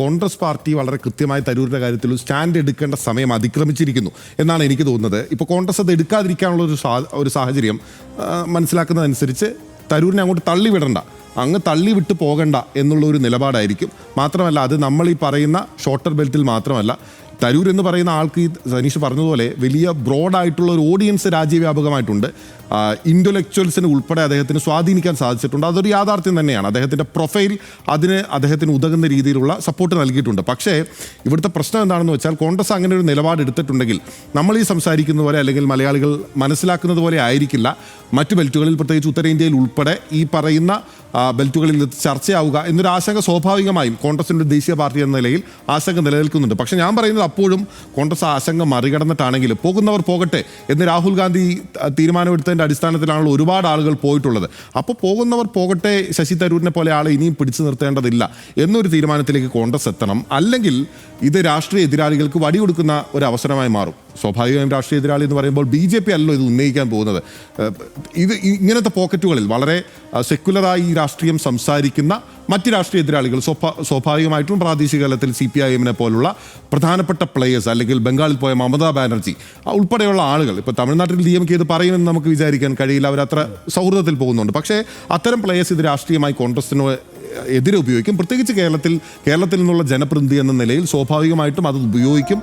Congress party വളരെ കൃത്യമായി തരൂരിന്റെ കാര്യത്തിൽ സ്റ്റാൻഡ് എടുക്കേണ്ട സമയം അതിക്രമിച്ചിരിക്കുന്നു എന്നാണ് എനിക്ക് തോന്നുന്നത്. ഇപ്പോൾ കോൺഗ്രസ് അത് എടുക്കാതിരിക്കാനുള്ള ഒരു ഒരു സാഹചര്യം മനസ്സിലാക്കുന്നതനുസരിച്ച് തരൂരിനെ അങ്ങോട്ട് തള്ളിവിടണ്ട അങ്ങ് തള്ളി വിട്ട് പോകണ്ട എന്നുള്ള ഒരു നിലപാടായിരിക്കും. മാത്രമല്ല അത് നമ്മൾ ഈ പറയുന്ന ഷോർട്ടർ ബെൽറ്റിൽ മാത്രമല്ല തരൂർ എന്ന് പറയുന്ന ആൾക്ക് ഈ സനീഷ് പറഞ്ഞതുപോലെ വലിയ ബ്രോഡായിട്ടുള്ള ഒരു ഓഡിയൻസ് രാജ്യവ്യാപകമായിട്ടുണ്ട്. ഇന്റലക്ച്വൽസിന് ഉൾപ്പെടെ അദ്ദേഹത്തിന് സ്വാധീനിക്കാൻ സാധിച്ചിട്ടുണ്ട്. അതൊരു യാഥാർത്ഥ്യം തന്നെയാണ്. അദ്ദേഹത്തിന്റെ പ്രൊഫൈൽ അതിന് അദ്ദേഹത്തിന് ഉതകുന്ന രീതിയിലുള്ള സപ്പോർട്ട് നൽകിയിട്ടുണ്ട്. പക്ഷേ ഇവിടുത്തെ പ്രശ്നം എന്താണെന്ന് വെച്ചാൽ കോൺഗ്രസ് അങ്ങനെ ഒരു നിലപാട് എടുത്തിട്ടുണ്ടെങ്കിൽ നമ്മൾ ഈ സംസാരിക്കുന്ന പോലെ അല്ലെങ്കിൽ മലയാളികൾ മനസ്സിലാക്കുന്നത് പോലെ ആയിരിക്കില്ല. മറ്റു ബെൽറ്റുകളിൽ പ്രത്യേകിച്ച് ഉത്തരേന്ത്യയിൽ ഉൾപ്പെടെ ഈ പറയുന്ന ബെൽറ്റുകളിൽ ചർച്ചയാവുക എന്നൊരു ആശങ്ക സ്വാഭാവികമായും കോൺഗ്രസിന്റെ ദേശീയ പാർട്ടി എന്ന നിലയിൽ ആശങ്ക നിലനിൽക്കുന്നുണ്ട്. പക്ഷേ ഞാൻ പറയുന്നത് അപ്പോഴും കോൺഗ്രസ് ആശങ്ക മറികടന്നിട്ടാണെങ്കിൽ പോകുന്നവർ പോകട്ടെ എന്ന് രാഹുൽ ഗാന്ധി ആ, തീരുമാനമെടുത്തതിന്റെ അടിസ്ഥാനത്തിലാണല്ലോ ഒരുപാട് ആളുകൾ പോയിട്ടുള്ളത്. അപ്പോൾ പോകുന്നവർ പോകട്ടെ ശശി തരൂരിനെ പോലെ ആളെ ഇനിയും പിടിച്ചു നിർത്തേണ്ടതില്ല എന്നൊരു തീരുമാനത്തിലേക്ക് കോൺഗ്രസ് എത്തണം. അല്ലെങ്കിൽ ഇത് രാഷ്ട്രീയ എതിരാളികൾക്ക് വടി കൊടുക്കുന്ന ഒരു അവസരമായി മാറും. സ്വാഭാവികമായും രാഷ്ട്രീയ എതിരാളി എന്ന് പറയുമ്പോൾ ബി ജെ പി അല്ലല്ലോ ഇത് ഉന്നയിക്കാൻ പോകുന്നത്. ഇത് ഇങ്ങനത്തെ പോക്കറ്റുകളിൽ വളരെ സെക്യുലറായി രാഷ്ട്രീയം സംസാരിക്കുന്ന മറ്റ് രാഷ്ട്രീയ എതിരാളികൾ സ്വാഭാ സ്വാഭാവികമായിട്ടും പ്രാദേശിക തലത്തിൽ സി പി ഐ എമ്മിനെ പോലുള്ള പ്രധാനപ്പെട്ട പ്ലേയേഴ്സ് അല്ലെങ്കിൽ ബംഗാളിൽ പോയ മമതാ ബാനർജി ഉൾപ്പെടെയുള്ള ആളുകൾ ഇപ്പോൾ തമിഴ്നാട്ടിൽ ഡി എം കെ ഇത് പറയുമെന്ന് നമുക്ക് വിചാരിക്കാൻ കഴിയില്ല അവരത്ര സൗഹൃദത്തിൽ പോകുന്നുണ്ട്. പക്ഷേ അത്തരം പ്ലേയേഴ്സ് ഇത് രാഷ്ട്രീയമായി കോൺഗ്രസിന് എതിരെ ഉപയോഗിക്കും. പ്രത്യേകിച്ച് കേരളത്തിൽ കേരളത്തിൽ നിന്നുള്ള ജനപ്രതിനിധി എന്ന നിലയിൽ സ്വാഭാവികമായിട്ടും അത് ഉപയോഗിക്കും.